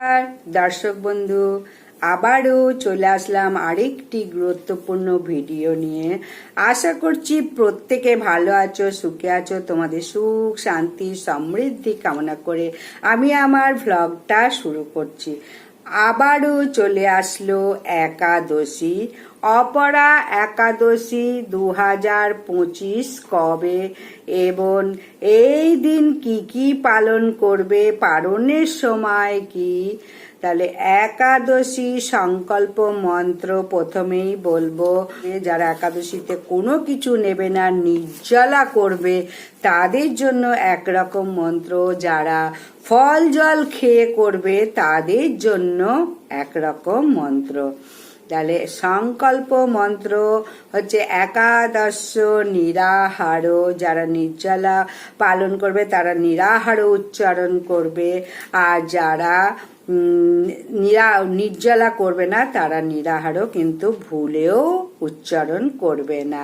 নমস্কার, দর্শক বন্ধু, আবারও চলে আসলাম আরেকটি গুরুত্বপূর্ণ ভিডিও নিয়ে। আশা করছি প্রত্যেকে ভালো আছো, সুখে আছো, তোমাদের সুখ, শান্তি, সমৃদ্ধি কামনা করে আমি আমার ভ্লগটা শুরু করছি। আবারও চলে আসলো একাদশী। অপরা একাদশী দু হাজার পঁচিশ কবে এবং এই দিন কি কি পালন করবে পালনের সময় কি? তাহলে একাদশী সংকল্প মন্ত্র প্রথমেই বলব যারা একাদশীতে কোনো কিছু নেবে না, নির্জলা করবে, তাদের জন্য একরকম মন্ত্র। যারা ফল জল খেয়ে করবে, তাদের জন্য একরকম মন্ত্র। তাহলে সংকল্প মন্ত্র হচ্ছে একাদশ নিরাহার, যারা নির্জলা পালন করবে তারা নিরাহার উচ্চারণ করবে। আর যারা নির্জলা করবে না তারা নিরাহারও কিন্তু ভুলেও উচ্চারণ করবে না।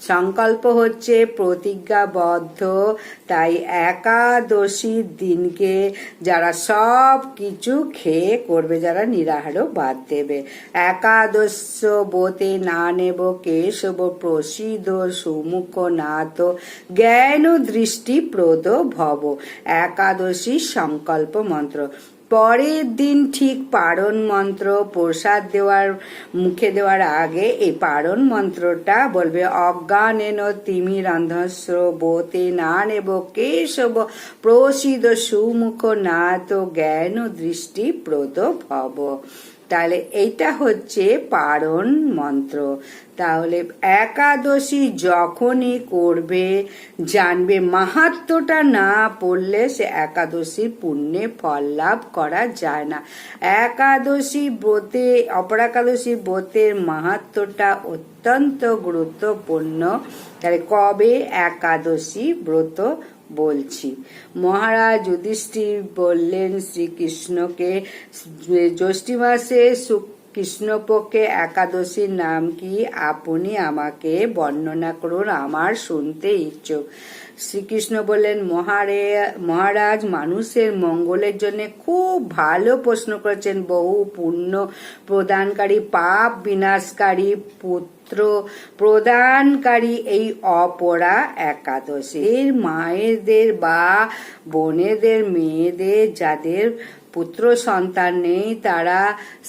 সংকল্প হচ্ছে প্রতিজ্ঞাবদ্ধ। তাই একাদশীর দিনকে যারা সব কিছু খেয়ে করবে, যারা নিরাহারও বাদ দেবে। একাদশ বোতে না নেব কেশব প্রসিদ্ধ সুমুখ নাথ জ্ঞান দৃষ্টি প্রদ ভব। একাদশী সংকল্প মন্ত্র। পরের দিন ঠিক পারণ মন্ত্র প্রসাদ দেওয়ার, মুখে দেওয়ার আগে এই পারণ মন্ত্রটা বলবে, অজ্ঞানেন তিমি রন্ধস্র বোতে না নেব কেশব প্রসিদ সুমুখ না তো জ্ঞান দৃষ্টি প্রদ ভব। তাহলে এইটা হচ্ছে পারণ মন্ত্র। তাহলে একাদশী যখনই করবে, জানবে মাহাত্মটা না পড়লে সে একাদশীর পুণ্যে ফল লাভ করা যায় না। একাদশী ব্রতে, অপরাকাদশী ব্রতের মাহাত্মটা অত্যন্ত গুরুত্বপূর্ণ। তাহলে কবে? একাদশী ব্রত বলছি। মহারাজ যুধিষ্ঠির বললেন শ্রীকৃষ্ণকে জ্যৈষ্ঠী মাসে কৃষ্ণপক্ষে একাদশীর নাম কি আপনি আমাকে বর্ণনা করুন, আমার শুনতে ইচ্ছুক। শ্রীকৃষ্ণ বললেন, মহারে, মহারাজ, মানুষের মঙ্গলের জন্য খুব ভালো প্রশ্ন করেছেন। বহু পুণ্য প্রদানকারী, পাপ বিনাশকারী পুত্র প্রদানকারী এই অপরা একাদশী এর মায়েদের বা বোনেদের, মেয়েদের, যাদের পুত্র সন্তান নেই, তারা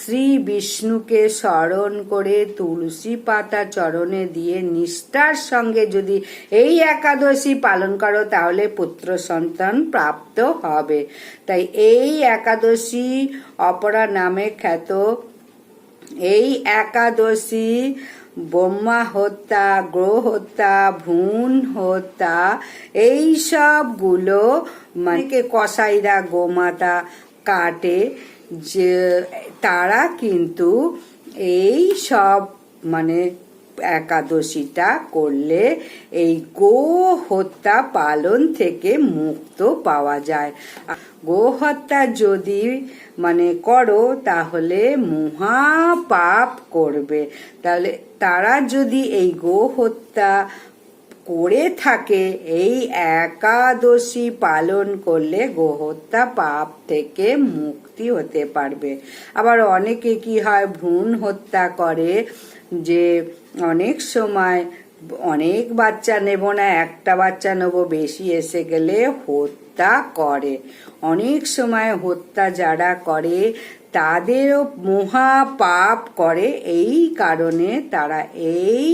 শ্রী বিষ্ণুকে স্মরণ করে তুলসী পাতা চরণে দিয়ে নিষ্ঠার সঙ্গে যদি এই একাদশী পালন করো, তাহলে পুত্র সন্তান প্রাপ্ত হবে। তাই এই একাদশী অপরা নামে খ্যাত। এই একাদশী বোম্মা হত্যা, গ্রহ হত্যা, ভ্রূণ হত্যা, এই সবগুলো মানে কসাইরা গোমাতা কাটে যে তারা কিন্তু এই সব মানে একাদশীটা করলে এই গো হত্যা পালন থেকে মুক্ত পাওয়া যায়। গো হত্যা যদি মানে করো তাহলে মহা পাপ করবে। তাহলে তারা যদি এই গো হত্যা করে থাকে, এই একাদশী পালন করলে গোহত্যা পাপ থেকে মুক্তি হতে পারবে। আবার অনেকে কি হয়, ভ্রূণ হত্যা করে যে অনেক সময় অনেক বাচ্চা নেব না, একটা বাচ্চা নেব, বেশি এসে গেলে হত্যা করে। অনেক সময় হত্যা যারা করে, তাদেরও মহা পাপ করে, এই কারণে তারা এই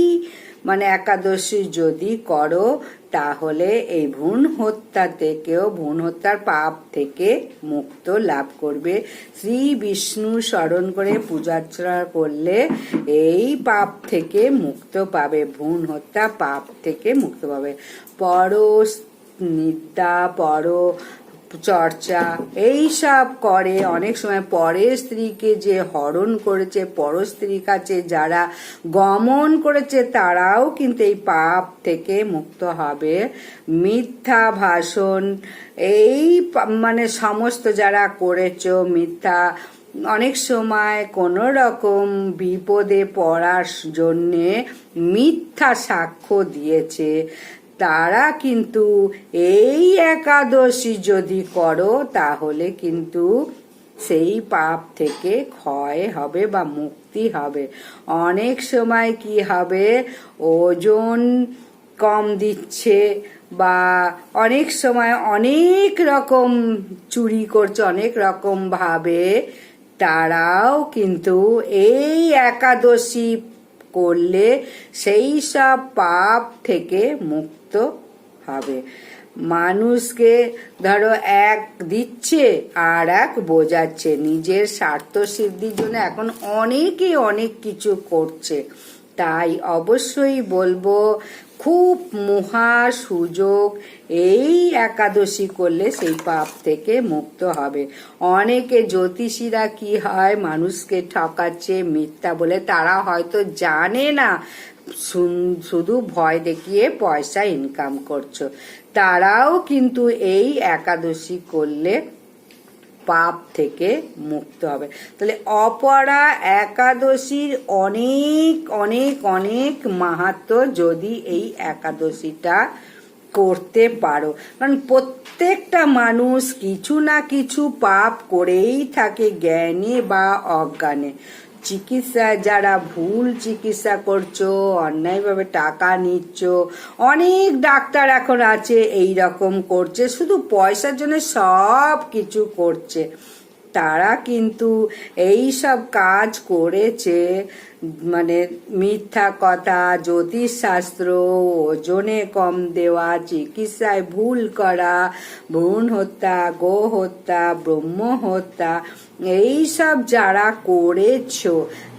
মানে একাদশী যদি করো, তাহলে এই ভ্রূণ হত্যা থেকেও, ভ্রূণ হত্যার পাপ থেকে মুক্ত লাভ করবে। শ্রী বিষ্ণু স্মরণ করে পূজার্চনা করলে এই পাপ থেকে মুক্ত পাবে, ভ্রূণ হত্যা পাপ থেকে মুক্ত পাবে। পর নিদ্রা, পর চর্চা এই সব করে অনেক সময় পরের স্ত্রীকে যে হরণ করেছে পর স্ত্রীর কাছে যারা গমন করেছে, তারাও কিন্তু এই পাপ থেকে মুক্ত হবে। মিথ্যা ভাষণ, এই মানে সমস্ত যারা করেছ মিথ্যা, অনেক সময় কোনো রকম বিপদে পড়ার জন্যে মিথ্যা সাক্ষ্য দিয়েছে। তারা কিন্তু এই একাদশী যদি করো, তাহলে কিন্তু সেই পাপ থেকে ক্ষয় হবে বা মুক্তি হবে। অনেক সময় কি হবে? ওজন কম দিচ্ছে বা অনেক সময় অনেক রকম চুরি করছে, অনেক রকম ভাবে তারাও কিন্তু এই একাদশী করলে সেই সব পাপ থেকে মুক্ত হবে। মানুষকে ধরো এক দিচ্ছে আর এক বোঝাচ্ছে। নিজের স্বার্থ সিদ্ধির জন্য এখন অনেকেই অনেক কিছু করছে। তাই অবশ্যই বলব, খুব মহা সুযোগ এই একাদশী করলে সেই পাপ থেকে মুক্ত হবে। অনেকে জ্যোতিষীরা কি হয়, মানুষকে ঠকাচ্ছে মিথ্যা বলে, তারা হয়তো জানে না শুধু ভয় দেখিয়ে পয়সা ইনকাম করছ। তারাও কিন্তু এই একাদশী করলে পাপ থেকে মুক্ত হবে। তাহলে অপরা একাদশীর অনেক অনেক অনেক মাহাত্ম যদি এই একাদশীটা করতে পারো। কারণ প্রত্যেকটা মানুষ কিছু না কিছু পাপ করেই থাকে জ্ঞানে বা অজ্ঞানে। চিকিৎসা, যারা ভুল চিকিৎসা করছ, অন্যায়ভাবে টাকা নিচ্ছ, অনেক ডাক্তার এখন আছে এই রকম করছে, শুধু পয়সার জন্য সব কিছু করছে। তারা কিন্তু এই সব কাজ করেছে। মানে মিথ্যা কথা, জ্যোতিষশাস্ত্র, ওজনে কম দেওয়া, চিকিৎসায় ভুল করা, ভ্রূণ হত্যা গো হত্যা, ব্রহ্ম হত্যা এই সব যারা করেছ,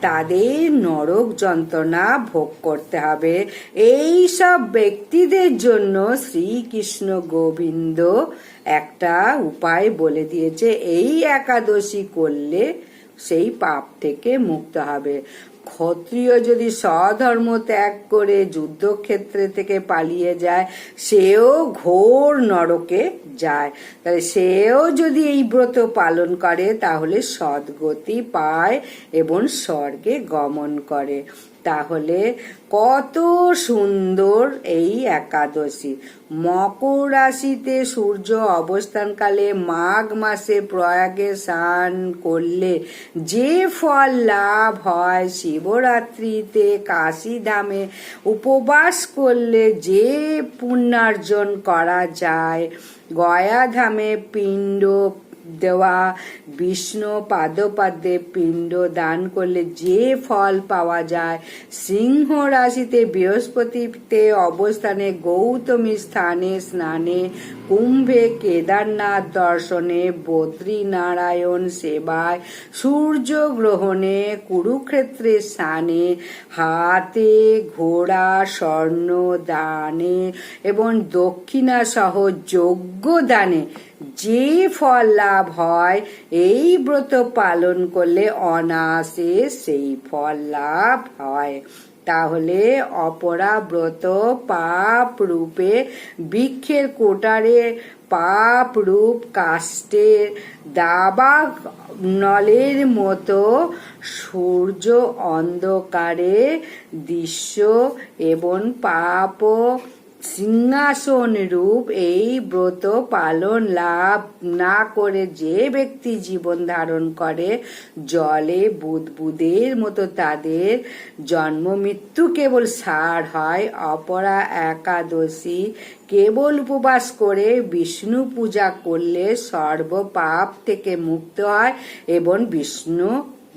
তাদের নরক যন্ত্রণা ভোগ করতে হবে। এই সব ব্যক্তিদের জন্য শ্রীকৃষ্ণ গোবিন্দ একটা উপায় বলে দিয়েছে, এই একাদশী করলে সেই পাপ থেকে মুক্ত হবে। ক্ষত্রিয় যদি সধর্ম ত্যাগ করে যুদ্ধক্ষেত্রে থেকে পালিয়ে যায়, সেও ঘোর নরকে যায়। তাহলে সেও যদি এই ব্রত পালন করে, তাহলে সদ্গতি পায় এবং স্বর্গে গমন করে। তাহলে কত সুন্দর এই একাদশী। মকর রাশিতে সূর্য অবস্থানকালে মাঘ মাসে প্রয়াগে স্নান করলে যে ফল লাভ হয় শিবরাত্রিতে কাশীধামে উপবাস করলে যে পুণ্যার্জন করা যায় গয়াধামে পিণ্ড দেওয়া। বিষ্ণু পাদপাদ্যে পিণ্ড দান করলে যে ফল পাওয়া যায়। সিংহ রাশিতে বৃহস্পতিতে অবস্থানে গৌতমী স্থানে স্নানে, কুম্ভে কেদারনাথ দর্শনে বদ্রীনারায়ণ সেবায়, সূর্য গ্রহণে কুরুক্ষেত্রে স্থানে হাতে ঘোড়া, স্বর্ণ দানে এবং দক্ষিণা সহ যোগ্য দানে যে ফল লাভ হয়, এই ব্রত পালন করলে অনাসে সেই ফল লাভ হয়। তাহলে অপরা ব্রত পাপ রূপে বৃক্ষের কোটারে পাপ রূপ কাষ্টের দাবা নলের মতো সূর্য অন্ধকারে দৃশ্য এবং পাপ সিংহাসন রূপ এই ব্রত পালন লাভ না করে যে ব্যক্তি জীবন ধারণ করে, জলে বুদবুদের মতো তাদের জন্ম মৃত্যু কেবল সার হয়, অপরা একাদশী কেবল উপবাস করে বিষ্ণু পূজা করলে সর্ব পাপ থেকে মুক্ত হয় এবং বিষ্ণু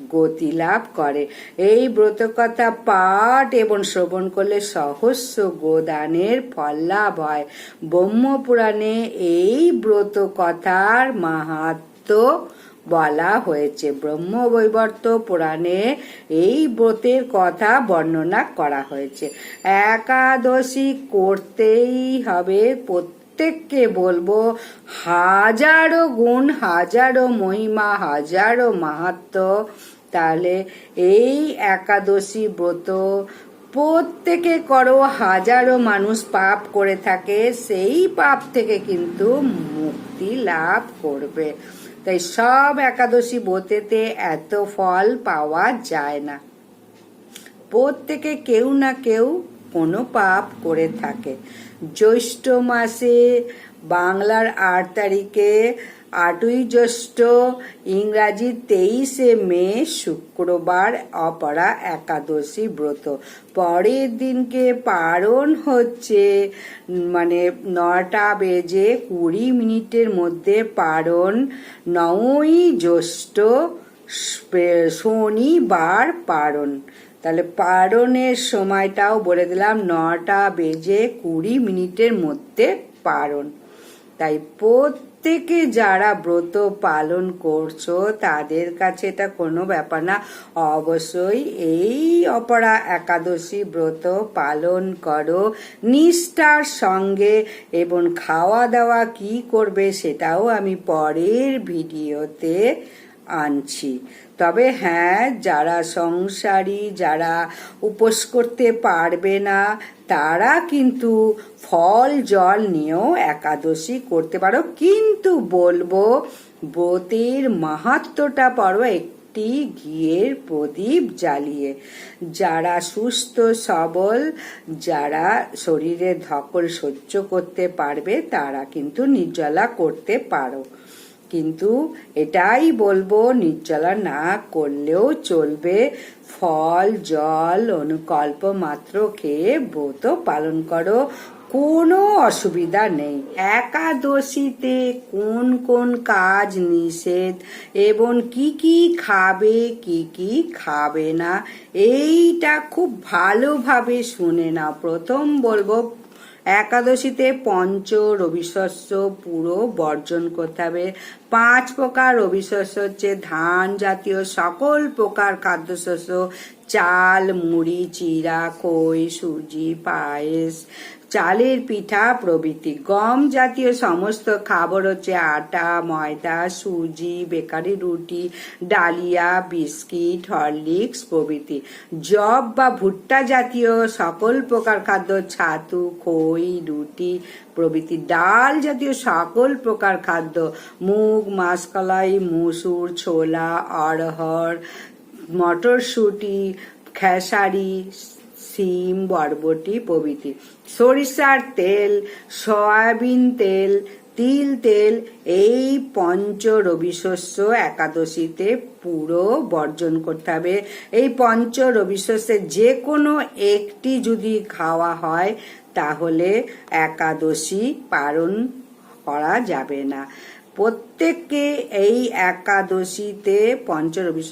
গতি লাভ করে। এই ব্রতকথা পাঠ এবং শ্রবণ করলে সহস্র গোদানের ফল লাভ হয়। ব্রহ্মপুরাণে এই ব্রত কথার মাহাত্ম বলা হয়েছে। ব্রহ্ম বৈবর্ত পুরাণে এই ব্রতের কথা বর্ণনা করা হয়েছে। একাদশী করতেই হবে প্রত্যেককে বলব, হাজারো গুণ, হাজারো মহিমা, হাজারো মাহাত্ম তাহলে এই একাদশী ব্রত প্রত্যেকে করো, হাজারো মানুষ পাপ করে থাকে, সেই পাপ থেকে কিন্তু মুক্তি লাভ করবে। তাই সব একাদশী ব্রতেতে এত ফল পাওয়া যায় না। প্রত্যেকে কেউ না কেউ কোনো পাপ করে থাকে। জ্যৈষ্ঠ মাসে বাংলার আট তারিখে আটই জ্যৈষ্ঠ, ইংরাজি তেইশে মে, শুক্রবার, অপরা একাদশী ব্রত। পরের দিনকে পারণ হচ্ছে মানে নটা বেজে কুড়ি মিনিটের মধ্যে পারণ। নয়ই জ্যৈষ্ঠ শনিবার পারণ। তাহলে পারণের সময়টাও বলে দিলাম, নটা বেজে কুড়ি মিনিটের মধ্যে পারণ। তাই প্রত্যেকে যারা ব্রত পালন করছ, তাদের কাছে এটা কোনো ব্যাপার না। অবশ্যই এই অপরা একাদশী ব্রত পালন করো, নিষ্ঠার সঙ্গে এবং খাওয়া দাওয়া কি করবে সেটাও আমি পরের ভিডিওতে আনছি। তবে হ্যাঁ যারা সংসারী, যারা উপোস করতে পারবে না, তারা কিন্তু ফল, জল নিয়েও একাদশী করতে পারো। কিন্তু বলব, ব্রতের মাহাত্মটা পড়ো একটি ঘিয়ের প্রদীপ জ্বালিয়ে। যারা সুস্থ, সবল, যারা শরীরে ধকল সহ্য করতে পারবে, তারা কিন্তু নির্জলা করতে পারো। কিন্তু এটাই বলব, নির্জলা না করলেও চলবে। ফল, জল, অনুকল্প মাত্র খেয়ে ব্রত পালন করো। কোনো অসুবিধা নেই। একাদশীতে কোন কোন কাজ নিষেধ এবং কি কি খাবে, কি কি খাবে না, এইটা খুব ভালোভাবে শুনে না প্রথম বলব একাদশীতে পঞ্চ রবিশস্য পুরো বর্জন করতে হবে। পাঁচ প্রকার রবিশস্য হচ্ছে ধান জাতীয় সকল প্রকার খাদ্যশস্য, চাল, মুড়ি চিরা কই সুজি, পায়েস চালের পিঠা, প্রভৃতি গম জাতীয় সমস্ত খাবার হচ্ছে আটা, ময়দা, সুজি, বেকারি রুটি, ডালিয়া, বিস্কিট, হরলিক্স, প্রভৃতি। জব বা ভুট্টা জাতীয় সকল প্রকার খাদ্য, ছাতু, খই, রুটি, প্রভৃতি ডাল জাতীয় সকল প্রকার খাদ্য, মুগ, মাসকলাই, মুসুর, ছোলা, অড়হর, মটরশুঁটি, খেসারি সিম, বরবটি প্রভৃতি। সরিষার তেল, সয়াবিন তেল, তিল তেল, এই পঞ্চ রবি শস্য একাদশীতে পুরো বর্জন করতে হবে। এই পঞ্চ রবি শস্যের যে কোনো একটি যদি খাওয়া হয়, তাহলে একাদশী পালন করা যাবে না। প্রত্যেককে এই একাদশীতে পঞ্চরবি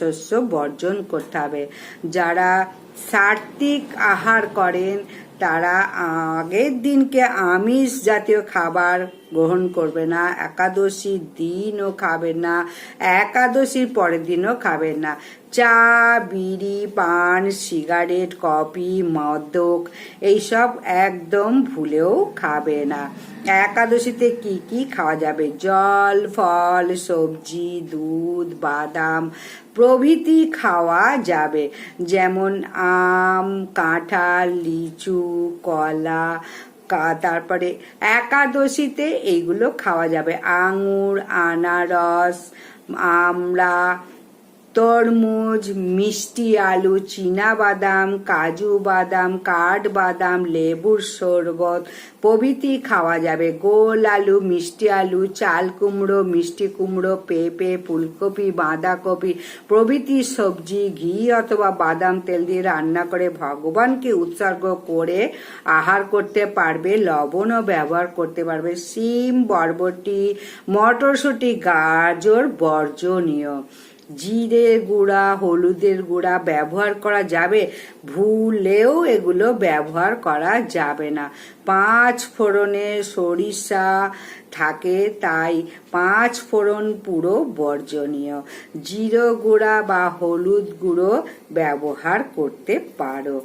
বর্জন করতে হবে। যারা সাত্বিক আহার করেন, তারা আগের দিনকে আমিষ জাতীয় খাবার গ্রহণ করবে না একাদশীর দিনও খাবেন না, একাদশীর পরের দিনও খাবেন না। চা, বিড়ি, পান, সিগারেট, কফি মদক এইসব একদম ভুলেও খাবে না। একাদশীতে কি কি খাওয়া যাবে? জল, ফল, সবজি, দুধ, বাদাম, প্রভৃতি খাওয়া যাবে। যেমন আম, কাঁঠাল, লিচু, কলা তারপরে একাদশীতে এইগুলো খাওয়া যাবে। আঙুর আনারস আমড়া তরমুজ, মিষ্টি আলু চীনা বাদাম কাজু বাদাম কাঠ বাদাম লেবুর শরবত, প্রভৃতি খাওয়া যাবে। গোল আলু, মিষ্টি আলু, চাল কুমড়ো, মিষ্টি কুমড়ো, পেঁপে, ফুলকপি, বাঁধাকপি, প্রভৃতি সবজি, ঘি অথবা বাদাম তেল দিয়ে রান্না করে ভগবানকে উৎসর্গ করে আহার করতে পারবে, লবণও ব্যবহার করতে পারবে। সিম বরবটি, মটরশুঁটি, গাজর, বর্জনীয়। জিরে গুঁড়া, হলুদের গুঁড়া ব্যবহার করা যাবে। ভুলেও এগুলো ব্যবহার করা যাবে না। পাঁচ ফোড়নে সরিষা থাকে, তাই পাঁচ ফোড়ন পুরো বর্জনীয়। জিরো গুঁড়া বা হলুদ গুঁড়ো ব্যবহার করতে পারো।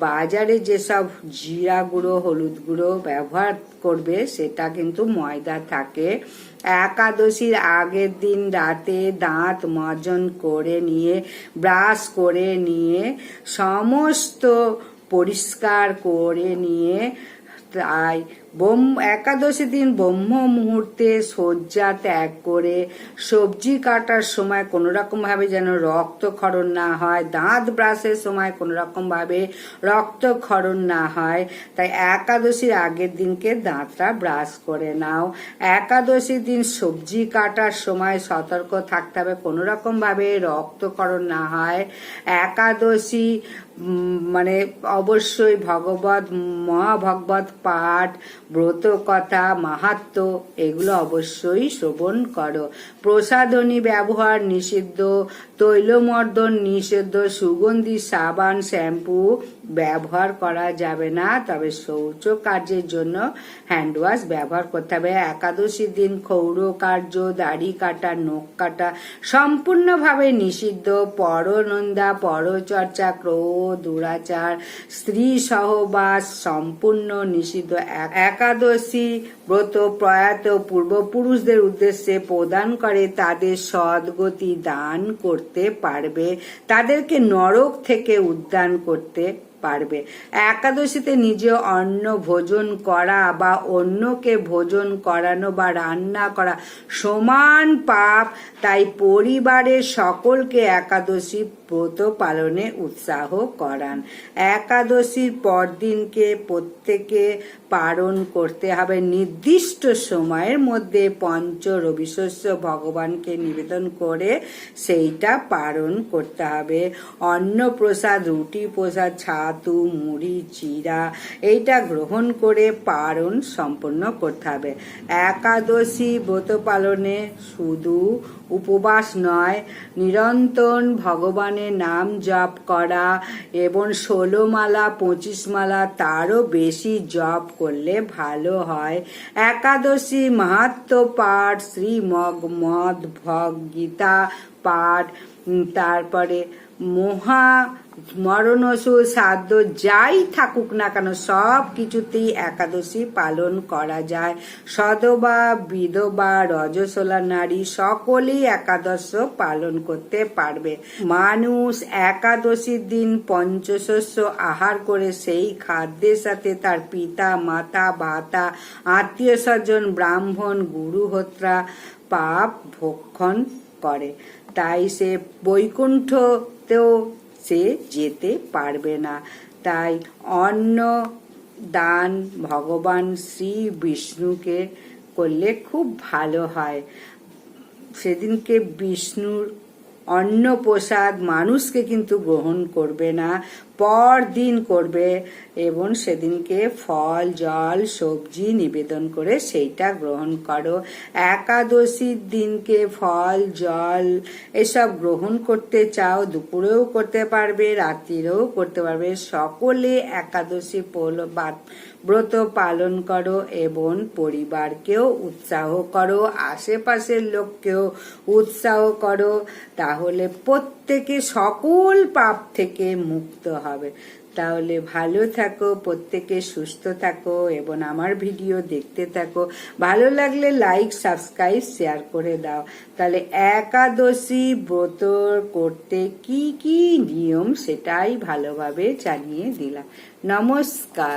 বাজারে যেসব জিরা গুঁড়ো, হলুদ গুঁড়ো ব্যবহার করবে, সেটা কিন্তু ময়দা থাকে। একাদশীর আগের দিন রাতে দাঁত মাজন করে নিয়ে, ব্রাশ করে নিয়ে, সমস্ত পরিষ্কার করে নিয়ে, তাই একাদশী দিন ব্রহ্ম মুহূর্তে শয্যা ত্যাগ করে সবজি কাটার সময় কোনো রকম ভাবে যেন রক্তক্ষরণ না হয়, দাঁত ব্রাশের সময় কোনো ভাবে রক্তক্ষরণ না হয়, তাই একাদশীর আগের দিনকে দাঁতটা ব্রাশ করে নাও। একাদশীর দিন সবজি কাটার সময় সতর্ক থাকতে হবে কোনো ভাবে রক্তক্ষরণ না হয়। একাদশী মানে অবশ্যই ভগবত, মহাভগবত পাঠ ব্রত কথা মাহাত্ম, এগুলো অবশ্যই শ্রবণ করো। প্রসাধনী ব্যবহার নিষিদ্ধ, তৈলমর্দন নিষিদ্ধ, সুগন্ধি, সাবান, শ্যাম্পু ব্যবহার করা যাবে না, তবে শৌচ কার্যের জন্য হ্যান্ড ওয়াশ ব্যবহার করতে হবে। একাদশীর দিন ক্ষৌর কার্য, দাড়ি কাটা, নখ কাটা সম্পূর্ণভাবে নিষিদ্ধ। পরনন্দা, পরচর্চা, ক্রোধ, দুরাচার স্ত্রী সহবাস সম্পূর্ণ নিষিদ্ধ। এক- একাদশী ব্রত প্রয়াত পূর্বপুরুষদের উদ্দেশ্যে প্রদান করে তাদের সদ্গতি দান করতে পারবে। তাদেরকে নরক থেকে উদ্যান করতে পারবে। একাদশীতে নিজে অন্ন ভোজন করা বা অন্যকে ভোজন করানো বা রান্না করা সমান পাপ, তাই পরিবারের সকলকে একাদশী ব্রত পালনে উৎসাহ করান। একাদশীর পরদিনকে প্রত্যেকে পালন করতে হবে। নির্দিষ্ট সময়ের মধ্যে পঞ্চ রবিশস্য ভগবানকে নিবেদন করে সেইটা পালন করতে হবে। অন্ন প্রসাদ রুটি প্রসাদ ছাতু মুড়ি, চিরা, এইটা গ্রহণ করে পারণ সম্পন্ন করতে হবে। একাদশী ব্রত পালনে শুধু উপবাস নয়, নিরন্তর ভগবানের নাম জপ করা এবং ষোলো মালা, পঁচিশ মালা তারও বেশি জপ করলে ভালো হয়। একাদশী মাহাত্ম পাঠ শ্রীমগ মদ ভগ গীতা পাঠ তারপরে মহা মরণসুর সাধ্য যাই থাকুক না কেন, সব কিছুতেই একাদশী পালন করা যায়। সদবা, বিধবা, রজসোলা নারী সকলেই একাদশ পালন করতে পারবে। মানুষ একাদশীর দিন পঞ্চশস্য আহার করে সেই খাদ্যের সাথে তার পিতা, মাতা, ভাতা, আত্মীয় স্বজন, ব্রাহ্মণ, গুরুহত্রা, পাপ ভক্ষণ করে। তাই সে বৈকুণ্ঠতেও সে যেতে পারবে না। তাই অন্য দান ভগবান শ্রী বিষ্ণুকে করলে খুব ভালো হয়। সেদিনকে বিষ্ণুর অন্ন প্রসাদ মানুষকে কিন্তু গ্রহণ করবে না। পর দিন করবে এবং সেদিনকে ফল, জল, সবজি নিবেদন করে সেইটা গ্রহণ করো। একাদশীর দিনকে ফল, জল এসব গ্রহণ করতে চাও, দুপুরেও করতে পারবে, রাত্রিরেও করতে পারবে। সকলে একাদশী ব্রত পালন করো এবং পরিবারকেও উৎসাহ করো, আশেপাশের লোককেও উৎসাহ করো। তাহলে প্রত্যেকে সকল পাপ থেকে মুক্ত হবে। তাহলে ভালো থাকো, প্রত্যেকে সুস্থ থাকো এবং আমার ভিডিও দেখতে থাকো। ভালো লাগলে লাইক সাবস্ক্রাইব শেয়ার করে দাও। তাহলে একাদশী ব্রত করতে কি কি নিয়ম সেটাই ভালোভাবে জানিয়ে দিলাম। নমস্কার।